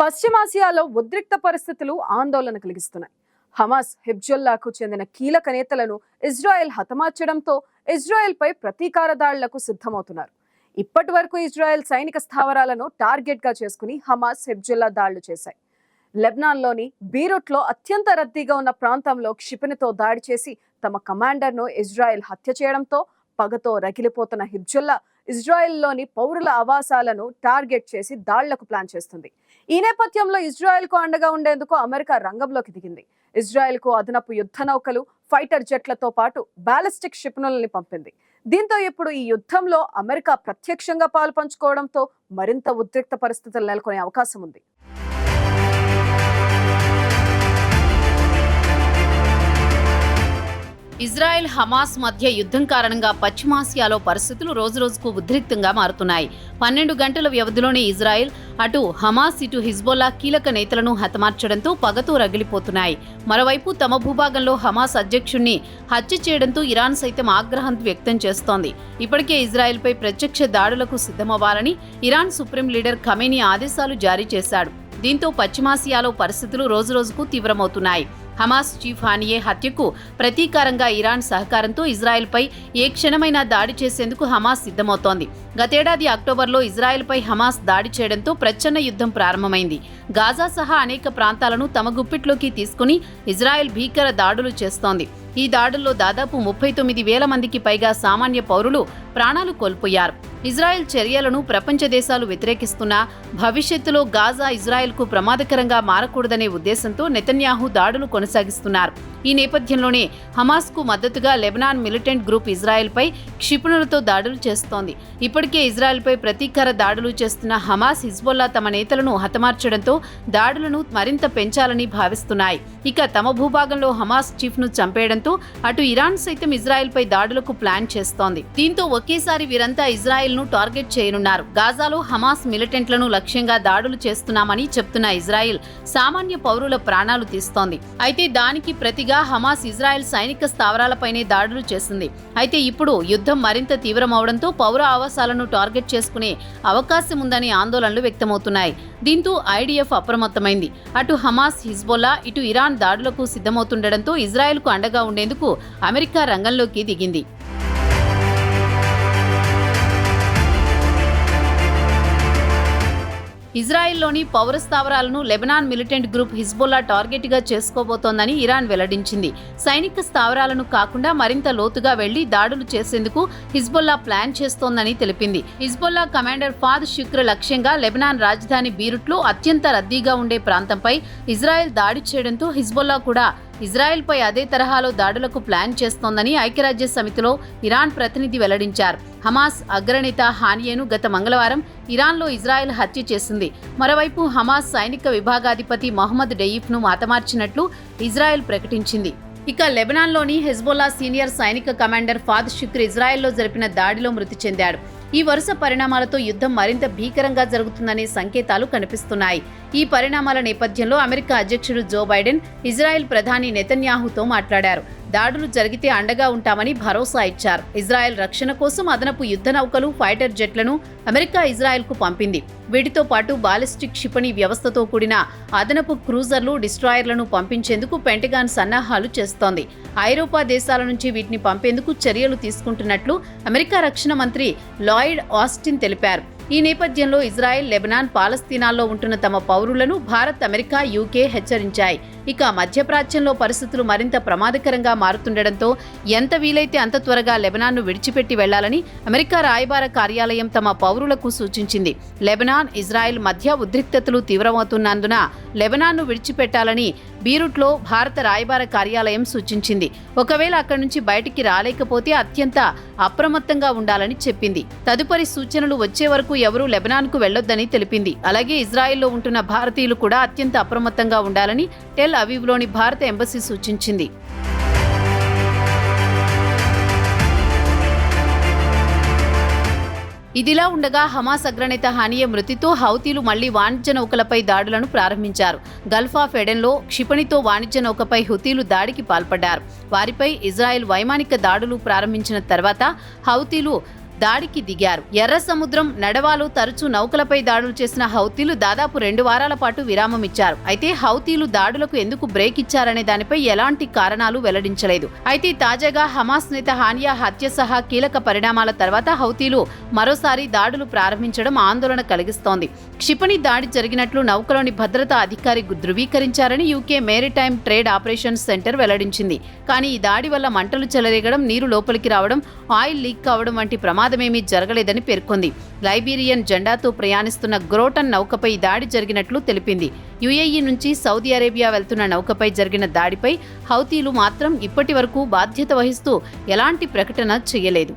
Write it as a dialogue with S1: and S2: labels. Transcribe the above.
S1: పశ్చిమాసియాలో ఉద్రిక్త పరిస్థితులు ఆందోళన కలిగిస్తున్నాయి. హమాస్ హిబ్జుల్లాకు చెందిన కీలక నేతలను ఇజ్రాయెల్ హతమార్చడంతో ఇజ్రాయెల్పై ప్రతీకార దాడులకు సిద్ధమవుతున్నారు. ఇప్పటి వరకు ఇజ్రాయెల్ సైనిక స్థావరాలను టార్గెట్గా చేసుకుని హమాస్ హిబ్జుల్లా దాడులు చేశాయి. లెబ్నాన్లోని బీరుట్లో అత్యంత రద్దీగా ఉన్న ప్రాంతంలో క్షిపణితో దాడి చేసి తమ కమాండర్ను ఇజ్రాయెల్ హత్య చేయడంతో పగతో రగిలిపోతున్న హిబ్జుల్లా ఇజ్రాయెల్లోని పౌరుల ఆవాసాలను టార్గెట్ చేసి దాళ్ళకు ప్లాన్ చేస్తుంది. ఈ నేపథ్యంలో ఇజ్రాయెల్కు అండగా ఉండేందుకు అమెరికా రంగంలోకి దిగింది. ఇజ్రాయెల్కు అదనపు యుద్ధ నౌకలు ఫైటర్ జెట్లతో పాటు బాలిస్టిక్ క్షిపణులని పంపింది. దీంతో ఇప్పుడు ఈ యుద్ధంలో అమెరికా ప్రత్యక్షంగా పాలు పంచుకోవడంతో మరింత ఉద్రిక్త పరిస్థితులు నెలకొనే అవకాశం ఉంది.
S2: ఇజ్రాయెల్ హమాస్ మధ్య యుద్ధం కారణంగా పశ్చిమాసియాలో పరిస్థితులు రోజురోజుకు ఉద్రిక్తంగా మారుతున్నాయి. పన్నెండు గంటల వ్యవధిలోనే ఇజ్రాయెల్ అటు హమాస్ ఇటు హిజ్బోలా కీలక నేతలను హతమార్చడంతో పగతో రగిలిపోతున్నాయి. మరోవైపు తమ భూభాగంలో హమాస్ అధ్యక్షుణ్ణి హత్య చేయడంతో ఇరాన్ సైతం ఆగ్రహం వ్యక్తం చేస్తోంది. ఇప్పటికే ఇజ్రాయెల్పై ప్రత్యక్ష దాడులకు సిద్ధమవ్వాలని ఇరాన్ సుప్రీం లీడర్ ఖమేనీ ఆదేశాలు జారీ చేశాడు. దీంతో పశ్చిమాసియాలో పరిస్థితులు రోజురోజుకు తీవ్రమవుతున్నాయి. హమాస్ చీఫ్ హానియే హత్యకు ప్రతీకారంగా ఇరాన్ సహకారంతో ఇజ్రాయెల్పై ఏ క్షణమైనా దాడి చేసేందుకు హమాస్ సిద్ధమవుతోంది. గతేడాది అక్టోబర్లో ఇజ్రాయెల్పై హమాస్ దాడి చేయడంతో ప్రచ్ఛన్న యుద్ధం ప్రారంభమైంది. గాజా సహా అనేక ప్రాంతాలను తమ గుప్పిట్లోకి తీసుకుని ఇజ్రాయెల్ భీకర దాడులు చేస్తోంది. ఈ దాడుల్లో దాదాపు ముప్పై తొమ్మిది వేల మందికి పైగా సామాన్య పౌరులు ప్రాణాలు కోల్పోయారు. ఇజ్రాయెల్ చర్యలను ప్రపంచ దేశాలు వ్యతిరేకిస్తున్నా భవిష్యత్తులో గాజా ఇజ్రాయెల్కు ప్రమాదకరంగా మారకూడదనే ఉద్దేశంతో నెతన్యాహు దాడులు కొనసాగిస్తున్నారు. ఈ నేపథ్యంలోనే హమాస్కు మద్దతుగా లెబనాన్ మిలిటెంట్ గ్రూప్ ఇజ్రాయెల్పై క్షిపణులతో దాడులు చేస్తోంది. ఇప్పటికే ఇజ్రాయెల్పై ప్రతీకార దాడులు చేస్తున్న హమాస్ హిజ్బొల్లా తమ నేతలను హతమార్చడంతో దాడులను మరింత పెంచాలని భావిస్తున్నాయి. ఇక తమ భూభాగంలో హమాస్ చీఫ్ను చంపేయడంతో అటు ఇరాన్ సైతం ఇజ్రాయెల్పై దాడులకు ప్లాన్ చేస్తోంది. దీంతో ఒకేసారి వీరంతా ఇజ్రాయెల్ను టార్గెట్ చేయనున్నారు. గాజాలో హమాస్ మిలిటెంట్లను లక్ష్యంగా దాడులు చేస్తున్నామని చెప్తున్న ఇజ్రాయెల్ సామాన్య పౌరుల ప్రాణాలు తీస్తోంది. అయితే దానికి ప్రతిగా హమాస్ ఇజ్రాయెల్ సైనిక స్థావరాలపైనే దాడులు చేసింది. అయితే ఇప్పుడు యుద్ధం మరింత తీవ్రమవడంతో పౌర ఆవాసాలను టార్గెట్ చేసుకునే అవకాశం ఉందని ఆందోళనలు వ్యక్తమవుతున్నాయి. దీంతో ఐడిఎఫ్ అప్రమత్తమైంది. అటు హమాస్ హిజ్బోలా ఇటు ఇరాన్ దాడులకు సిద్ధమవుతుండటంతో ఇజ్రాయెల్కు అండగా ఉండేందుకు అమెరికా రంగంలోకి దిగింది. ఇజ్రాయెల్లోని పౌర స్థావరాలను లెబనాన్ మిలిటెంట్ గ్రూప్ హిజ్బుల్లా టార్గెట్గా చేసుకోబోతోందని ఇరాన్ వెల్లడించింది. సైనిక స్థావరాలను కాకుండా మరింత లోతుగా వెళ్ళి దాడులు చేసేందుకు హిజ్బుల్లా ప్లాన్ చేస్తోందని తెలిపింది. హిజ్బుల్లా కమాండర్ ఫాద్ శుక్ర లక్ష్యంగా లెబనాన్ రాజధాని బీరుట్లో అత్యంత రద్దీగా ఉండే ప్రాంతంపై ఇజ్రాయెల్ దాడి చేయడంతో హిజ్బుల్లా కూడా ఇజ్రాయెల్పై అదే తరహాలో దాడులకు ప్లాన్ చేస్తోందని ఐక్యరాజ్య సమితిలో ఇరాన్ ప్రతినిధి వెల్లడించారు. హమాస్ అగ్రనేత హానియేను గత మంగళవారం ఇరాన్లో ఇజ్రాయెల్ హత్య చేసింది. మరోవైపు హమాస్ సైనిక విభాగాధిపతి మహమ్మద్ డెయీఫ్ను మాతమార్చినట్లు ఇజ్రాయెల్ ప్రకటించింది. ఇక లెబనాన్లోని హెజ్బోలా సీనియర్ సైనిక కమాండర్ ఫాద్ షుక్ర్ ఇజ్రాయెల్లో జరిపిన దాడిలో మృతి చెందాడు. ఈ వరుస పరిణామాలతో యుద్ధం మరింత భీకరంగా జరుగుతుందనే సంకేతాలు కనిపిస్తున్నాయి. ఈ పరిణామాల నేపథ్యంలో అమెరికా అధ్యక్షుడు జో బైడెన్ ఇజ్రాయెల్ ప్రధాని నెతన్యాహుతో మాట్లాడారు. దాడులు జరిగితే అండగా ఉంటామని భరోసా ఇచ్చారు. ఇజ్రాయెల్ రక్షణ కోసం అదనపు యుద్ధ నౌకలు ఫైటర్ జెట్లను అమెరికా ఇజ్రాయెల్కు పంపింది. వీటితో పాటు బాలిస్టిక్ క్షిపణి వ్యవస్థతో కూడిన అదనపు క్రూజర్లు డిస్ట్రాయర్లను పంపించేందుకు పెంటగాన్ సన్నాహాలు చేస్తోంది. ఐరోపా దేశాల నుంచి వీటిని పంపేందుకు చర్యలు తీసుకుంటున్నట్లు అమెరికా రక్షణ మంత్రి లాయిడ్ ఆస్టిన్ తెలిపారు. ఈ నేపథ్యంలో ఇజ్రాయెల్ లెబనాన్ పాలస్తీనాల్లో ఉంటున్న తమ పౌరులను భారత్ అమెరికా యూకే హెచ్చరించాయి. ఇక మధ్యప్రాచ్యంలో పరిస్థితులు మరింత ప్రమాదకరంగా మారుతుండటంతో ఎంత వీలైతే అంత త్వరగా లెబనాన్ను విడిచిపెట్టి వెళ్ళాలని అమెరికా రాయబార కార్యాలయం తమ పౌరులకు సూచించింది. లెబనాన్ ఇజ్రాయెల్ మధ్య ఉద్రిక్తతలు తీవ్రమవుతున్నందున లెబనాన్ను విడిచిపెట్టాలని బీరుట్లో భారత రాయబార కార్యాలయం సూచించింది. ఒకవేళ అక్కడి నుంచి బయటికి రాలేకపోతే అత్యంత అప్రమత్తంగా ఉండాలని చెప్పింది. తదుపరి సూచనలు వచ్చే వరకు ఎవరూ లెబనాన్కు వెళ్ళొద్దని తెలిపింది. అలాగే ఇజ్రాయెల్లో ఉంటున్న భారతీయులు కూడా అత్యంత అప్రమత్తంగా ఉండాలని టెల్ అవీవ్లోని భారత ఎంబసీ సూచించింది. ఇదిలా ఉండగా హమాస్ అగ్రనేత హానియ మృతితో హౌతీలు మళ్ళీ వాణిజ్య నౌకలపై దాడులను ప్రారంభించారు. గల్ఫ్ ఆఫ్ ఎడెన్లో క్షిపణితో వాణిజ్య నౌకపై హుతీలు దాడికి పాల్పడ్డారు. వారిపై ఇజ్రాయెల్ వైమానిక దాడులు ప్రారంభించిన తర్వాత హౌతీలు దాడికి దిగారు. ఎర్ర సముద్రం నడవాలు తరచూ నౌకలపై దాడులు చేసిన హౌతీలు దాదాపు రెండు వారాల పాటు విరామం ఇచ్చారు అయితే హౌతీలు దాడులకు ఎందుకు బ్రేక్ ఇచ్చారనే దానిపై ఎలాంటి కారణాలు వెల్లడించలేదు. అయితే తాజాగా హమాస్ నేత హానియా హత్య సహా కీలక పరిణామాల తర్వాత హౌతీలు మరోసారి దాడులు ప్రారంభించడం ఆందోళన కలిగిస్తోంది. క్షిపణి దాడి జరిగినట్లు నౌకలోని భద్రతా అధికారి ధృవీకరించారని UK maritime trade operations centre వెల్లడించింది. కానీ ఈ దాడి వల్ల మంటలు చెలరేగడం నీరు లోపలికి రావడం ఆయిల్ లీక్ కావడం వంటి ప్రమాదమేమీ జరగలేదని పేర్కొంది. లైబీరియన్ జెండాతో ప్రయాణిస్తున్న గ్రోటన్ నౌకపై దాడి జరిగినట్లు తెలిపింది. యుఏఈ నుంచి సౌదీ అరేబియా వెళ్తున్న నౌకపై జరిగిన దాడిపై హౌతీలు మాత్రం ఇప్పటి వరకు బాధ్యత వహిస్తూ ఎలాంటి ప్రకటన చేయలేదు.